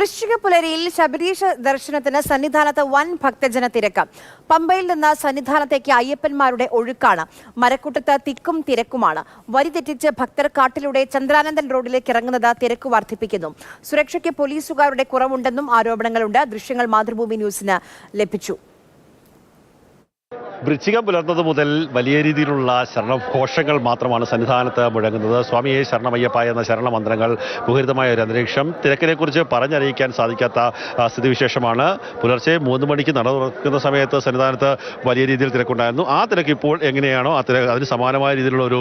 വൃശ്ചിക പുലരിയിൽ ശബരീഷ ദർശനത്തിന് സന്നിധാനത്ത് വൻ ഭക്തജന തിരക്ക്. പമ്പയിൽ നിന്ന് സന്നിധാനത്തേക്ക് അയ്യപ്പന്മാരുടെ ഒഴുക്കാണ്. മരക്കൂട്ടത്ത് തിക്കും തിരക്കുമാണ്. വരി തെറ്റിച്ച് ഭക്തർ കാട്ടിലൂടെ ചന്ദ്രാനന്ദൻ റോഡിലേക്ക് ഇറങ്ങുന്നത് തിരക്ക് വർദ്ധിപ്പിക്കുന്നു. സുരക്ഷയ്ക്ക് പോലീസുകാരുടെ കുറവുണ്ടെന്നും ആരോപണങ്ങളുണ്ട്. ദൃശ്യങ്ങൾ മാതൃഭൂമി ന്യൂസിന് ലഭിച്ചു. വൃശ്ചികം പുലർന്നത് മുതൽ വലിയ രീതിയിലുള്ള ശരണഘോഷങ്ങൾ മാത്രമാണ് സന്നിധാനത്ത് മുഴങ്ങുന്നത്. സ്വാമിയെ ശരണമയ്യപ്പ എന്ന ശരണമന്ത്രങ്ങൾ മുഖരിതമായ ഒരു അന്തരീക്ഷം തിരക്കിനെക്കുറിച്ച് പറഞ്ഞറിയിക്കാൻ സാധിക്കാത്ത സ്ഥിതിവിശേഷമാണ്. പുലർച്ചെ മൂന്ന് മണിക്ക് നട തുറക്കുന്ന സമയത്ത് സന്നിധാനത്ത് വലിയ രീതിയിൽ തിരക്കുണ്ടായിരുന്നു. ആ തിരക്ക് ഇപ്പോൾ എങ്ങനെയാണോ ആ തിരക്ക് അതിന് സമാനമായ രീതിയിലുള്ള ഒരു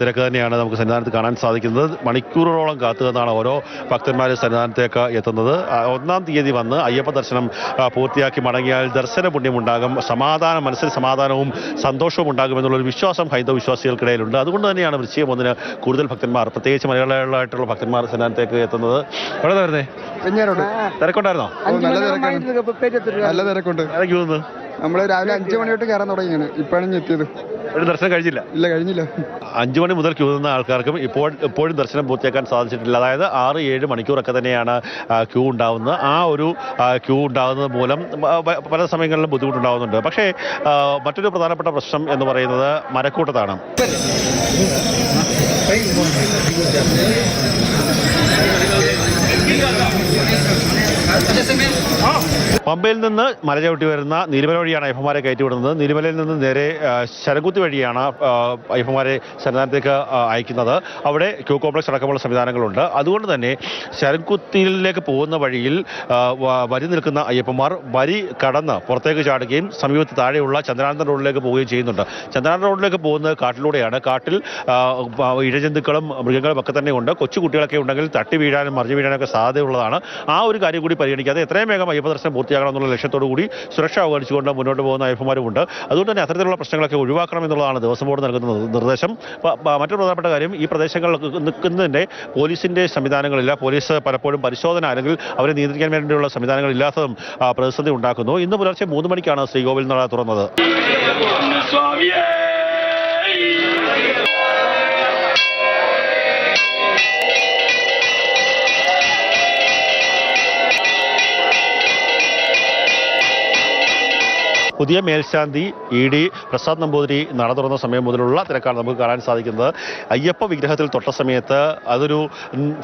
തിരക്ക് തന്നെയാണ് നമുക്ക് സന്നിധാനത്ത് കാണാൻ സാധിക്കുന്നത്. മണിക്കൂറുകളോളം കാത്തു ഓരോ ഭക്തന്മാർ സന്നിധാനത്തേക്ക് എത്തുന്നത്. ഒന്നാം തീയതി വന്ന് അയ്യപ്പ ദർശനം പൂർത്തിയാക്കി മടങ്ങിയാൽ ദർശന പുണ്യമുണ്ടാകും. സമാധാനം മനസ്സിൽ സമാധാനവും സന്തോഷവും ഉണ്ടാകുമെന്നുള്ളൊരു വിശ്വാസം ഹൈന്ദവ വിശ്വാസികൾക്കിടയിലുണ്ട്. അതുകൊണ്ട് തന്നെയാണ് വൃശ്ചികം ഒന്നിന് കൂടുതൽ ഭക്തന്മാർ പ്രത്യേകിച്ച് മലയാളികളായിട്ടുള്ള ഭക്തന്മാർ സന്നാനത്തേക്ക് എത്തുന്നത്. എവിടെ വരുന്നേ? തിരക്കുണ്ടായിരുന്നോ? നല്ല തിരക്കുണ്ട്. നമ്മൾ രാവിലെ അഞ്ചു മണി തൊട്ട് കയറാൻ തുടങ്ങിയാണ് ഇപ്പോഴാണ് എത്തിയത്. ഒരു ദർശനം കഴിഞ്ഞില്ല? ഇല്ല കഴിഞ്ഞില്ല. അഞ്ചു മണി മുതൽ ക്യൂ നിന്ന ആൾക്കാർക്കും ഇപ്പോൾ ഇപ്പോഴും ദർശനം പൂർത്തിയാക്കാൻ സാധിച്ചിട്ടില്ല. അതായത് ആറ് ഏഴ് മണിക്കൂറൊക്കെ തന്നെയാണ് ക്യൂ ഉണ്ടാവുന്നത്. ആ ഒരു ക്യൂ ഉണ്ടാകുന്നത് മൂലം പല സമയങ്ങളിലും ബുദ്ധിമുട്ടുണ്ടാകുന്നുണ്ട് പക്ഷേ മറ്റൊരു പ്രധാനപ്പെട്ട പ്രശ്നം എന്ന് പറയുന്നത് മരക്കൂട്ടത്താണ്. പമ്പയിൽ നിന്ന് മല ചവിട്ടി വരുന്ന നീലിമല വഴിയാണ് അയ്യപ്പന്മാരെ കയറ്റിവിടുന്നത്. നീലിമലയിൽ നിന്ന് നേരെ ശരകുത്തി വഴിയാണ് അയ്യപ്പന്മാരെ സന്നിധാനത്തേക്ക് അയക്കുന്നത്. അവിടെ ക്യൂ കോംപ്ലക്സ് അടക്കമുള്ള സംവിധാനങ്ങളുണ്ട്. അതുകൊണ്ട് തന്നെ ശരകുത്തിയിലേക്ക് പോകുന്ന വഴിയിൽ വരി നിൽക്കുന്ന അയ്യപ്പന്മാർ വരി കടന്ന് പുറത്തേക്ക് ചാടുകയും സമീപത്ത് താഴെയുള്ള ചന്ദ്രാനന്ദ റോഡിലേക്ക് പോവുകയും ചെയ്യുന്നുണ്ട്. ചന്ദ്രാനന്ദ റോഡിലേക്ക് പോകുന്നത് കാട്ടിലൂടെയാണ്. കാട്ടിൽ ഇഴജന്തുക്കളും മൃഗങ്ങളും ഒക്കെ തന്നെ ഉണ്ട്. കൊച്ചു കുട്ടികളൊക്കെ ഉണ്ടെങ്കിൽ തട്ടി വീഴാനും മറിഞ്ഞു വീഴാനൊക്കെ സാധ്യതയുള്ളതാണ്. ആ ഒരു കാര്യം കൂടി പരിഗണിക്കാതെ എത്രയും വേഗം അയ്യപ്പ ദർശനം പൂർത്തിയാകണം എന്നുള്ള ലക്ഷ്യത്തോടു കൂടി സുരക്ഷ അവഗണിച്ചുകൊണ്ട് മുന്നോട്ട് പോകുന്ന ഉണ്ട് അതുകൊണ്ട് തന്നെ അത്തരത്തിലുള്ള പ്രശ്നങ്ങളൊക്കെ ഒഴിവാക്കണം എന്നുള്ളതാണ് ദേവസ്വം ബോർഡ് നൽകുന്ന നിർ- നിർദ്ദേശം മറ്റൊരു പ്രധാനപ്പെട്ട കാര്യം ഈ പ്രദേശങ്ങളിൽ നിൽക്കുന്നതിന്റെ പോലീസിന്റെ സംവിധാനങ്ങളില്ല. പോലീസ് പലപ്പോഴും പരിശോധന അല്ലെങ്കിൽ അവരെ നിയന്ത്രിക്കാൻ വേണ്ടിയുള്ള സംവിധാനങ്ങൾ ഇല്ലാത്തതും പ്രതിസന്ധി ഉണ്ടാക്കുന്നു. ഇന്ന് പുലർച്ചെ മൂന്ന് മണിക്കാണ് ശ്രീകോവിൽ നട തുറന്നത്. പുതിയ മേൽശാന്തി ഇ ഡി പ്രസാദ് നമ്പൂതിരി നട തുറന്ന സമയം മുതലുള്ള തിരക്കാണ് നമുക്ക് കാണാൻ സാധിക്കുന്നത്. അയ്യപ്പ വിഗ്രഹത്തിൽ തൊട്ട സമയത്ത് അതൊരു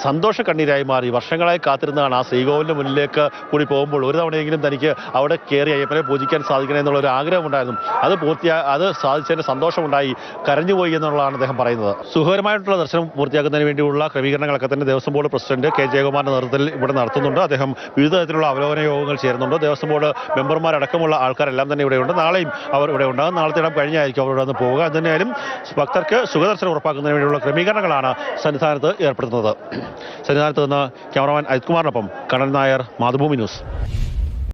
സന്തോഷ കണ്ണീരായി മാറി. വർഷങ്ങളായി കാത്തിരുന്നതാണ്. ആ ശ്രീകോവിലിന്റെ മുന്നിലേക്ക് കൂടി പോകുമ്പോൾ ഒരു തവണയെങ്കിലും തനിക്ക് അവിടെ കയറി അയ്യപ്പനെ പൂജിക്കാൻ സാധിക്കണം എന്നുള്ള ഒരു ആഗ്രഹമുണ്ടായിരുന്നു അത് പൂർത്തിയാ അത് സാധിച്ചതിന് സന്തോഷമുണ്ടായി. കരഞ്ഞുപോയി എന്നുള്ളതാണ് അദ്ദേഹം പറയുന്നത്. സുഖകരമായിട്ടുള്ള ദർശനം പൂർത്തിയാക്കുന്നതിന് വേണ്ടിയുള്ള ക്രമീകരണങ്ങളൊക്കെ തന്നെ ദേവസ്വം ബോർഡ് പ്രസിഡന്റ് കെ ജയകുമാറിന്റെ നേതൃത്വത്തിൽ ഇവിടെ നടത്തുന്നുണ്ട്. അദ്ദേഹം വിവിധ തരത്തിലുള്ള അവലോകന യോഗങ്ങൾ ചേരുന്നുണ്ട്. ദേവസ്വം ബോർഡ് മെമ്പർമാരടക്കമുള്ള ആൾക്കാരെല്ലാം തന്നെ ഇവിടെയുണ്ട്. നാളെയും അവർ ഇവിടെ ഉണ്ടാകും. നാളത്തെ ഇടം കഴിഞ്ഞായിരിക്കും അവർ ഇവിടെ നിന്ന് പോവുക. എന്തായാലും ഭക്തർക്ക് സുഖദർശനം ഉറപ്പാക്കുന്നതിന് വേണ്ടിയുള്ള ക്രമീകരണങ്ങളാണ് സന്നിധാനത്ത് ഏർപ്പെടുത്തുന്നത്. സന്നിധാനത്ത് നിന്ന് ക്യാമറമാൻ അജിത് കുമാറിനൊപ്പം കണ്ണൻ നായർ മാതൃഭൂമി ന്യൂസ്.